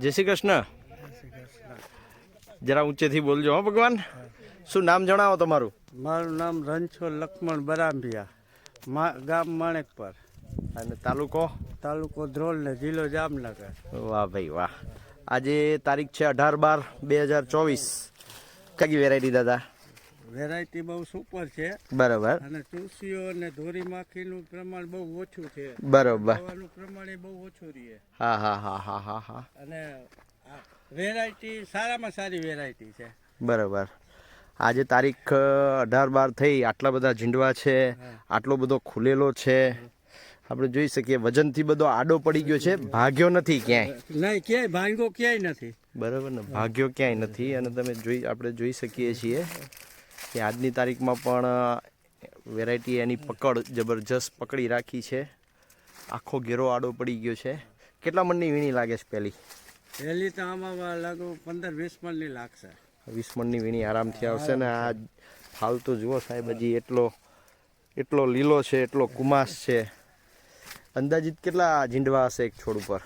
જય શ્રી કૃષ્ણ. જરા ઊંચેથી બોલજો હો ભગવાન. શું નામ જણાવો તમારું? મારું નામ રણછોડ લક્ષ્મણ બરાંભિયા મા ગામ માણેકપર. અને તાલુકો? તાલુકો ધ્રોલ ને જિલ્લો જામનગર. વાહ ભાઈ વાહ. આજે તારીખ છે અઢાર બાર બે હજાર ચોવીસ. કઈ વેરાયટી દાદા? વેરાયટી બહુ સુપર છે. બરોબર. અને તુલસીઓ અને ધોરી માખીનું પ્રમાણ બહુ ઓછું છે. બરોબર. એ બહુ ઓછું રહે. હા હા હા હા હા હા. અને વેરાયટી સારામાં સારી વેરાયટી છે. બરાબર. આજે તારીખ અઢાર બાર થઈ આટલા બધા ઝીંડવા છે આટલો બધો ખુલેલો છે. આપણે જોઈ શકીએ વજનથી બધો આડો પડી ગયો છે ભાગ્યો નથી ક્યાંય. નહીં ક્યાંય ભાગ્યો ક્યાંય નથી. બરાબર ને? ભાગ્યો ક્યાંય નથી. અને તમે જોઈ આપણે જોઈ શકીએ છીએ કે આજની તારીખમાં પણ વેરાયટી એની પકડ જબરજસ્ત પકડી રાખી છે. આખો ઘેરો આડો પડી ગયો છે. કેટલા મણની વીણી લાગે છે પહેલી? પહેલી તો આમાં લાગુ પંદર વીસ મણની લાગશે. વીસ મણની વીણી આરામથી આવશે ને આ હાલ તો જુઓ સાહેબ હજી એટલો એટલો લીલો છે એટલો કુમાસ છે. અંદાજિત કેટલા ઝીંડવા હશે એક છોડ ઉપર?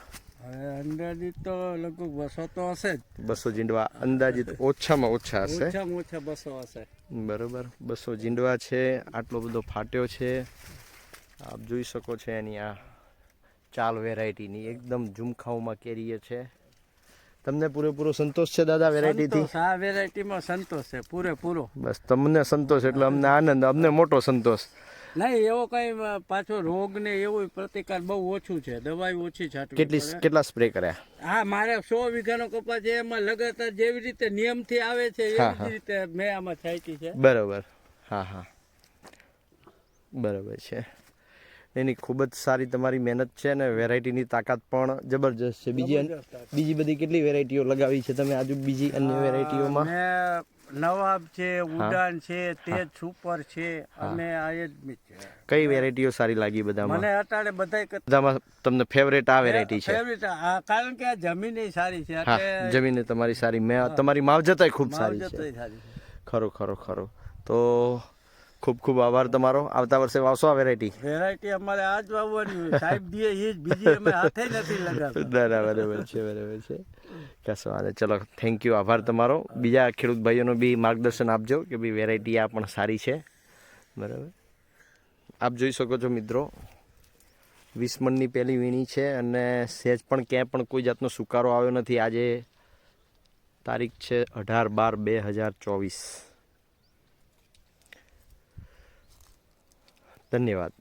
અંદાજિત તો લગભગ બસો તો હશે જ. બસો ઝીંડવા અંદાજિત ઓછામાં ઓછા હશે? ઓછામાં ઓછા બસો હશે. બરોબર બસો ઝીંડવા છે આટલો બધો ફાટ્યો છે. આપ જોઈ શકો છો એની આ ચાલ વેરાયટીની એકદમ ઝુમખાઓમાં કેરીએ છે. તમને પૂરેપૂરો સંતોષ છે દાદા વેરાયટીથી? આ વેરાયટીમાં સંતોષ છે પૂરેપૂરો. બસ તમને સંતોષ એટલે અમને આનંદ અમને મોટો સંતોષ. નહીં એવો કઈ પાછો રોગ ને એવો પ્રતિકાર બહુ ઓછું છે દવાઈ ઓછી છાંટવી કેટલી કેટલા સ્પ્રે કર્યા? હા મારે સો વીઘાનો કપાસ છે એમાં લગાતાર જેવી રીતે નિયમથી આવે છે એવી જ રીતે મેં આમાં છાંટી છે. બરોબર. હા હા. બરોબર છે. એની ખૂબ જ સારી તમારી મહેનત છે અને વેરાયટીની તાકાત પણ જબરજસ્ત છે. બીજી. બીજી બધી કેટલી વેરાયટીઓ લગાવી છે તમે આજુ બીજી અન્ય વેરાયટીઓમાં? નવાબ છે ઉડાન છે તેજ સુપર છે અને આયજમી છે. કઈ વેરાયટીઓ સારી લાગી બધામાં? મને અત્યારે બધાય બધામાં તમને ફેવરેટ આ વેરાયટી છે. ફેવરેટ આ કારણ કે આ જમીન સારી છે. એટલે જમીન તમારી સારી. મેં તમારી ખૂબ માવજત ય સારી છે. ખરો ખરો ખરો. તો ખૂબ ખૂબ આભાર તમારો. આવતા વર્ષે વાવશો આ વેરાયટી વેરાયટી અમારે આ જ વાવવાની સાહેબ દે એ જ બીજી અમે હાથે નથી લગાવતા. ના બરાબર છે બરાબર છે. કશો વાંધો ચલો થેન્ક યુ આભાર તમારો. બીજા ખેડૂત ભાઈઓનો બી માર્ગદર્શન આપજો કે ભાઈ વેરાયટી આ પણ સારી છે. બરાબર? આપ જોઈ શકો છો મિત્રો વીસ મણની પહેલી વીણી છે અને સહેજ પણ ક્યાંય પણ કોઈ જાતનો સુકારો આવ્યો નથી. આજે તારીખ છે અઢાર બાર બે હજાર ચોવીસ. ધન્યવાદ